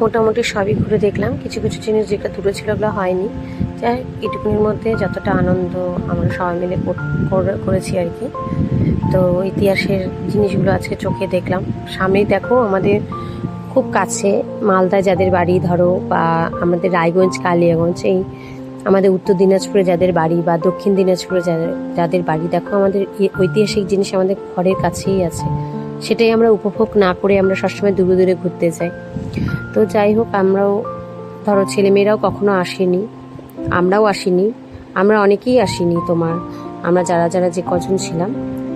মোটামুটি সবই ঘুরে দেখলাম। কিছু কিছু জিনিস যেটা দূরে ছিল ওগুলো হয়নি। যাই এটুকুনির মধ্যে যতটা আনন্দ আমরা সবাই মিলে কর- কর- করেছি আর কি। তো ইতিহাসের জিনিসগুলো আজকে চোখে দেখলাম। সামনেই দেখো আমাদের খুব কাছে মালদায় যাদের বাড়ি ধরো বা আমাদের রায়গঞ্জ, কালিয়াগঞ্জ, এই আমাদের উত্তর দিনাজপুরে যাদের বাড়ি বা দক্ষিণ দিনাজপুরে যাদের যাদের বাড়ি, দেখো আমাদের ঐতিহাসিক জিনিস আমাদের ঘরের কাছেই আছে। সেটাই আমরা উপভোগ না করে আমরা সবসময় দূরে দূরে ঘুরতে যাই। তো যাই হোক, আমরাও, ধরো ছেলেমেয়েরাও কখনো আসেনি, আমরাও আসিনি, আমরা অনেকেই আসিনি তোমার, আমরা যারা যারা যে কজন ছিলাম,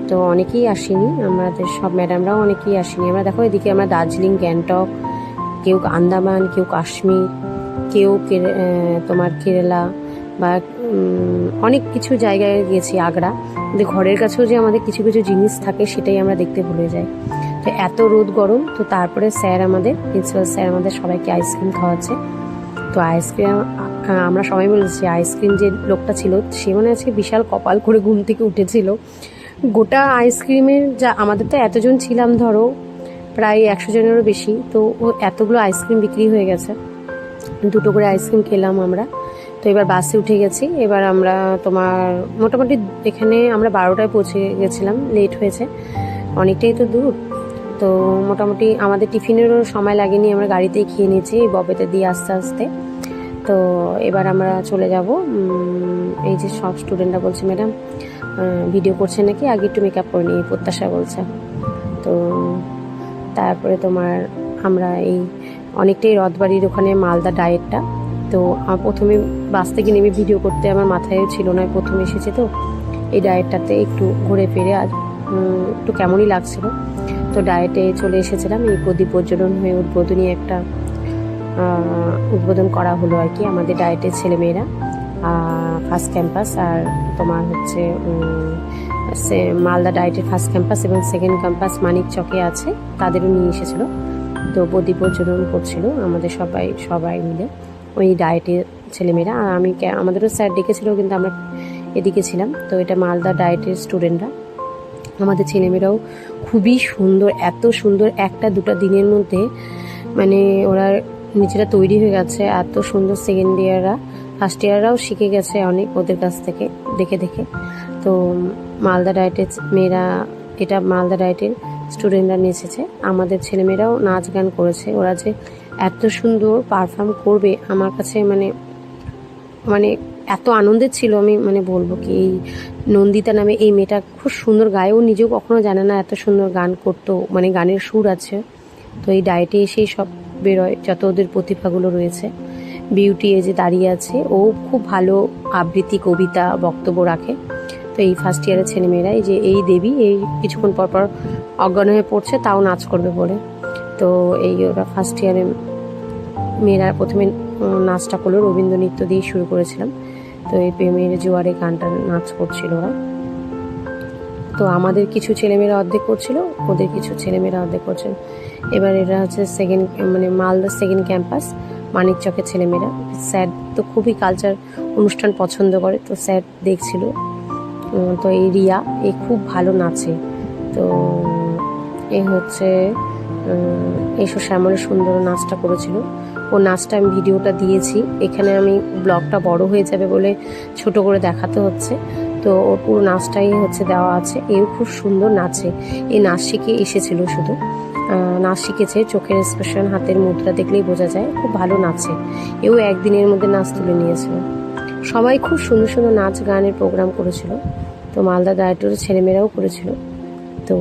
তো অনেকেই আসিনি, আমাদের সব ম্যাডামরাও অনেকেই আসিনি। আমরা দেখো এদিকে আমরা দার্জিলিং, গ্যাংটক, কেউ আন্দামান, কেউ কাশ্মীর, কেউ তোমার কেরালা বা অনেক কিছু জায়গায় গেছি, আগ্রা। কিন্তু ঘরের কাছেও যে আমাদের কিছু কিছু জিনিস থাকে, সেটাই আমরা দেখতে ভুলে যাই। তো এত রোদ গরম, তো তারপরে স্যার আমাদের, প্রিন্সিপাল স্যার আমাদের সবাইকে আইসক্রিম খাওয়াচ্ছে। তো আইসক্রিম আমরা সবাই বলেছি আইসক্রিম যে লোকটা ছিল, সে মনে আছে বিশাল কপাল করে ঘুম থেকে উঠেছিল। গোটা আইসক্রিমের যা, আমাদের তো এতজন ছিলাম, ধরো, প্রায় একশো জনেরও বেশি। তো ও এতগুলো আইসক্রিম বিক্রি হয়ে গেছে। দুটো করে আইসক্রিম খেলাম আমরা। তো এবার বাসে উঠে গেছি। এবার আমরা তোমার মোটামুটি এখানে আমরা বারোটায় পৌঁছে গেছিলাম লেট হয়েছে। অনেকটাই তো দূর। তো মোটামুটি আমাদের টিফিনেরও সময় লাগেনি, আমরা গাড়িতেই খেয়ে নিয়েছি এই ববেতে দিয়ে আস্তে আস্তে। তো এবার আমরা চলে যাব। এই যে সব স্টুডেন্টরা বলছে, ম্যাডাম ভিডিও করছে নাকি? আগে একটু মেকআপ করে নিই, প্রত্যাশা বলছে। তো তারপরে তোমার আমরা এই অনেকটাই রথবাড়ির ওখানে মালদা ডায়েটটা তো প্রথমে বাস থেকে নেমে ভিডিও করতে আমার মাথায় ছিল না, প্রথমে এসেছে তো। এই ডায়েটটাতে একটু ঘুরে ফিরে আর একটু কেমনই লাগছিল। তো ডায়েটে চলে এসেছিলাম, এই প্রদীপ প্রজ্বলন হয়ে উদ্বোধনী একটা উদ্বোধন করা হলো আর কি আমাদের ডায়েটের ছেলেমেয়েরা। ফার্স্ট ক্যাম্পাস আর তোমার হচ্ছে মালদা ডায়েটের ফার্স্ট ক্যাম্পাস এবং সেকেন্ড ক্যাম্পাস মানিক চকে আছে, তাদেরও নিয়ে এসেছিল। তো প্রদীপ প্রজ্বলন করছিল আমাদের সবাই সবাই মিলে। ওই ডায়েটের ছেলেমেয়েরা। আর আমি আমাদেরও স্যার ডেকেছিল কিন্তু আমরা এদিকে ছিলাম। তো এটা মালদা ডায়েটের স্টুডেন্টরা আমাদের ছেলেমেয়েরাও খুবই সুন্দর, এত সুন্দর একটা দুটো দিনের মধ্যে মানে ওরা নিজেরা তৈরি হয়ে গেছে। এত সুন্দর সেকেন্ড ইয়াররা ফার্স্ট ইয়াররাও শিখে গেছে অনেক ওদের কাছ থেকে, দেখে দেখে। তো মালদা ডায়েটের মেয়েরা, এটা মালদা ডায়েটের স্টুডেন্টরা নিয়ে এসেছে। আমাদের ছেলেমেয়েরাও নাচ গান করেছে। ওরা যে এত সুন্দর পারফর্ম করবে আমার কাছে মানে মানে এত আনন্দের ছিল আমি মানে বলব কি, এই নন্দিতা নামে এই মেয়েটা খুব সুন্দর গায়েও নিজেও কখনো জানে না এত সুন্দর গান করতো মানে গানের সুর আছে। তো এই ডায়েটে এসেই সব বেরোয়, যত ওদের প্রতিভাগুলো রয়েছে। বিউটি এ যে দাঁড়িয়ে আছে, ও খুব ভালো আবৃত্তি, কবিতা, বক্তব্য রাখে। তো এই ফার্স্ট ইয়ারের ছেলেমেয়েরা, এই যে এই দেবী, এই কিছুক্ষণ পর পর অজ্ঞান হয়ে পড়ছে, তাও নাচ করবে বলে। তো এই ওরা ফার্স্ট ইয়ারে মেয়েরা প্রথমে নাচটা করল, রবীন্দ্র নৃত্য দিয়ে শুরু করেছিলাম। তো এই প্রেমের জোয়ারে গানটা নাচ করছিল ওরা। তো আমাদের কিছু ছেলেমেয়েরা অর্ধেক করছিল, ওদের কিছু ছেলেমেয়েরা অর্ধেক করছিল এবার এরা হচ্ছে সেকেন্ড মানে মালদা সেকেন্ড ক্যাম্পাস মানিক চকের ছেলেমেয়েরা। স্যার তো খুবই কালচার অনুষ্ঠান পছন্দ করে, তো স্যার দেখছিল। তো এই রিয়া, এ খুব ভালো নাচে। তো এ হচ্ছে এসো শ্যামলের সুন্দর নাচটা করেছিল। ও নাচটা আমি ভিডিওটা দিয়েছি। এখানে আমি ব্লগটা বড় হয়ে যাবে বলে ছোট করে দেখাতে হচ্ছে। তো ওর পুরো নাচটাই হচ্ছে দেওয়া আছে। এও খুব সুন্দর নাচে। এই নাচ শিখে এসেছিল শুধু। নাচ শিখেছে। চোখের এক্সপ্রেশন হাতের মুদ্রা দেখলেই বোঝা যায়। খুব ভালো নাচে। এও একদিনের মধ্যে নাচ তুলে নিয়েছিল। সবাই খুব সুন্দর সুন্দর নাচ গানের প্রোগ্রাম করেছিল। তো মালদা ডায়েটের ছেলেমেয়েরাও করেছিল। তো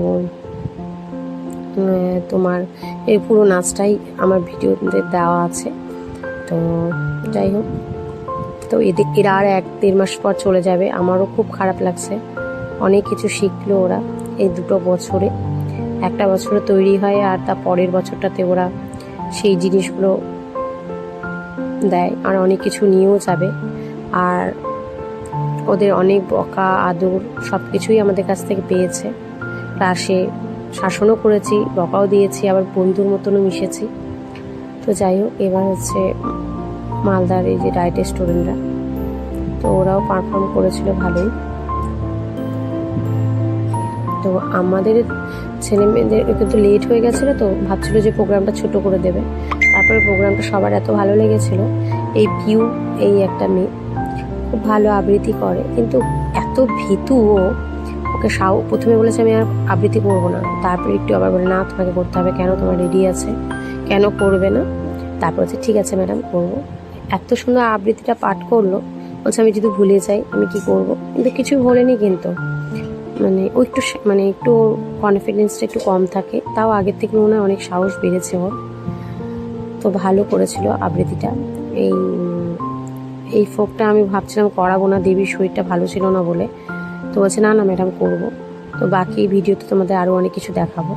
তোমার এই পুরো নাচটাই আমার ভিডিওতে দেওয়া আছে। তো যাই হোক, তো এদের এরা আর এক দেড় মাস পর চলে যাবে। আমারও খুব খারাপ লাগছে। অনেক কিছু শিখলো ওরা এই দুটো বছরে। একটা বছরে তৈরি হয় আর তার পরের বছরটাতে ওরা সেই জিনিসগুলো দেয়। আর অনেক কিছু নিয়েও যাবে। আর ওদের অনেক বকা, আদর সব কিছুই আমাদের কাছ থেকে পেয়েছে। ক্লাসে শাসনও করেছি, বকাও দিয়েছি, আবার বন্ধুর মতনও মিশেছি। তো যাই হোক, এবার হচ্ছে মালদার এই যে ডায়েটের স্টুডেন্টরা তো ওরাও পারফর্ম করেছিল ভালোই। তো আমাদের ছেলে মেয়েদের কিন্তু লেট হয়ে গেছিল তো, ভাবছিল যে প্রোগ্রামটা ছোট করে দেবে। তারপরে প্রোগ্রামটা সবার এত ভালো লেগেছিলো। এই পিউ, এই একটা মেয়ে, খুব ভালো আবৃত্তি করে, কিন্তু এত ভীতু ও ওকে সাউ প্রথমে বলেছে আমি আর আবৃত্তি করব না। তারপরে একটু আবার বলে, না, তোমাকে করতে হবে। কেন তোমার রেডি আছে? কেন করবে না? তারপর হচ্ছে ঠিক আছে ম্যাডাম, করব। এত সুন্দর আবৃত্তিটা পাঠ করল। বলছে, আমি যদি ভুলে যাই, আমি কি করব? কিন্তু কিছু বলেনি কিন্তু। মানে ও একটু মানে একটু কনফিডেন্সটা একটু কম থাকে। তাও আগের থেকে মনে হয় অনেক সাহস বেড়েছে ওর। তো ভালো করেছিল আবৃত্তিটা। এই এই ফোকটা আমি ভাবছিলাম করাবো না, দেবীর শরীরটা ভালো ছিল না বলে। তো বলছে না না ম্যাডাম করব। তো বাকি ভিডিওতে তোমাদের আরও অনেক কিছু দেখাবো।